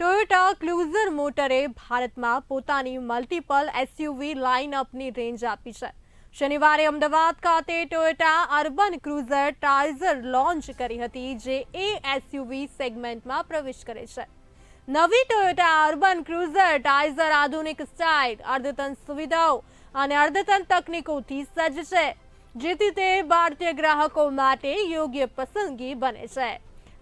Toyota ક્લુઝર મોટરે ભારતમાં પોતાની multiple SUV લાઇનઅપની range આપી છે. શનિવારે અમદાવાદ ખાતે Toyota Urban Cruiser Taisor launch કરી હતી, જે એ એસયુવી સેગમેન્ટમાં પ્રવેશ કરે છે. નવી ટોયોટા અર્બન ક્રુઝર ટાઇઝર આધુનિક સ્ટાઇલ અર્ધતન સુવિધાઓ અને અર્ધતન તકનીકોથી સજ્જ છે, જેથી તે ભારતીય ગ્રાહકો માટે યોગ્ય પસંદગી બને છે.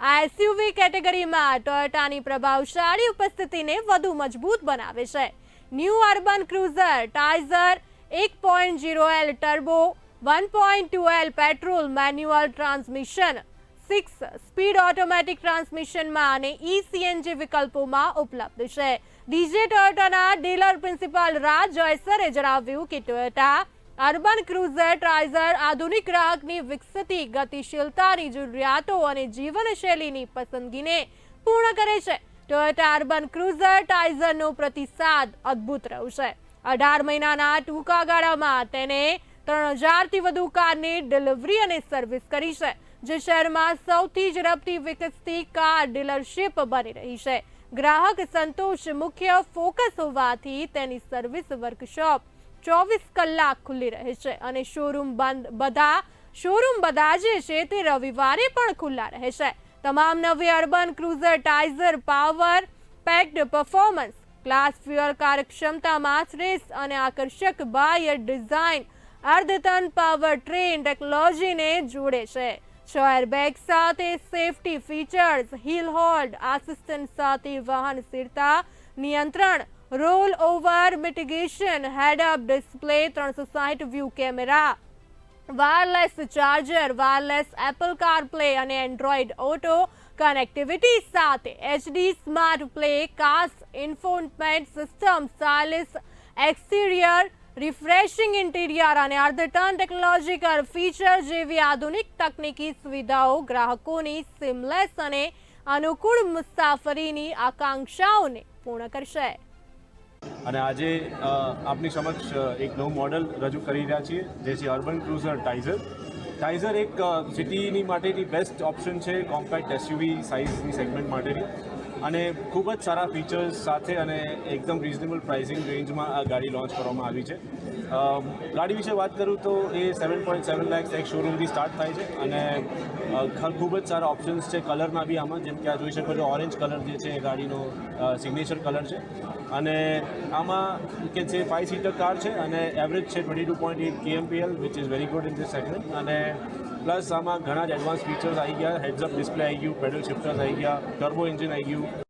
આ એસયુવી કેટેગરીમાં ટોયોટાની પ્રભાવશાળી ઉપસ્થિતિને વધુ મજબૂત બનાવે છે. ન્યૂ અર્બન ક્રુઝર ટાઇઝર એક point zero L turbo, one point two L petrol manual transmission, six speed automatic ટ્રાન્સમિશનમાં અને ઈ સીએનજી વિકલ્પોમાં ઉપલબ્ધ છે. ડીજે ટોયોટાના ડીલર પ્રિન્સિપાલ રાજ જોયસરે જણાવ્યું કે ટોયોટા અર્બન ક્રુઝર ટ્રાઇઝર આધુનિક ગ્રાહકની વિકસતી, ગતિશીલતાની જરૂરિયાતો અને જીવનશૈલીની પસંદગીને પૂર્ણ કરે છે. ટોયોટા અર્બન ક્રુઝર ટાઇઝરનો પ્રતિસાદ અદ્ભુત રહ્યો છે. અઢાર મહિનાના ટૂંકા ગાળામાં તેને ત્રણ હજારથી વધુ કારની ડિલિવરી અને સર્વિસ કરી છે, જે શહેરમાં સૌથી ઝડપથી વિકસતી કાર ડીલરશીપ બની રહી છે. ગ્રાહક સંતોષ મુખ્ય ફોકસ હોવાથી તેની સર્વિસ વર્કશોપ ચોવીસ કલાક ખુલ્લી રહે છે અને શોરૂમ બંધ બધા શોરૂમ બધા જે છે તે રવિવારે પણ ખુલ્લા રહે છે. તમામ નવી Urban Cruiser Taisor power packed performance class fuel કાર્યક્ષમતામાં શ્રેષ્ઠ અને આકર્ષક બાય ડિઝાઇન અર્ધતન પાવર ટ્રેન ટેકનોલોજીને જોડે છે. છ એરબેગ સાથે safety features hill hold assistant સાથે વાહન સ્થિરતા, નિયંત્રણ roll over mitigation head up display ત્રણસો સાહીઠ view camera wireless charger wireless Apple CarPlay અને એન્ડ્રોઈડ ઓટો કનેક્ટિવિટી સાથે HD smart play cast infotainment system stylish exterior refreshing interior અને અર્ધટન ટેકનોલોજીકલ ફીચર જેવી આધુનિક તકનીકી સુવિધાઓ ગ્રાહકોની સિમલેસ અને અનુકૂળ મુસાફરીની આકાંક્ષાઓને પૂર્ણ કરશે અને આજે આપની સમક્ષ એક નવું મોડલ રજૂ કરી રહ્યા છીએ, જે છે અર્બન ક્રુઝર ટાઇઝર ટાઇઝર એક સિટીની માટેની બેસ્ટ ઓપ્શન છે કોમ્પેક્ટ એસયુવી સાઇઝની સેગમેન્ટ માટેની. અને ખૂબ જ સારા ફીચર્સ સાથે અને એકદમ રિઝનેબલ પ્રાઇસિંગ રેન્જમાં આ ગાડી લોન્ચ કરવામાં આવી છે. ગાડી વિશે વાત કરું તો એ સેવન પોઈન્ટ સેવન લેક્સ એક શોરૂમથી સ્ટાર્ટ થાય છે અને ખૂબ જ સારા ઓપ્શન્સ છે કલરના બી આમાં. જેમ કે આ જોઈ શકો છો ઓરેન્જ કલર જે છે એ ગાડીનો સિગ્નેચર કલર છે. અને આમાં કે છે ફાઇવ સીટર કાર છે અને એવરેજ છે twenty two point eight KMPL which is very good in this segment અને પ્લસ આમાં ઘણા જ એડવાન્સ ફીચર્સ આવી ગયા. હેડ્સ ડિસ્પ્લે આવી ગયું પેડલ શિફ્ટર્સ આવી ગયા ટર્બો એન્જિન આવી ગયું.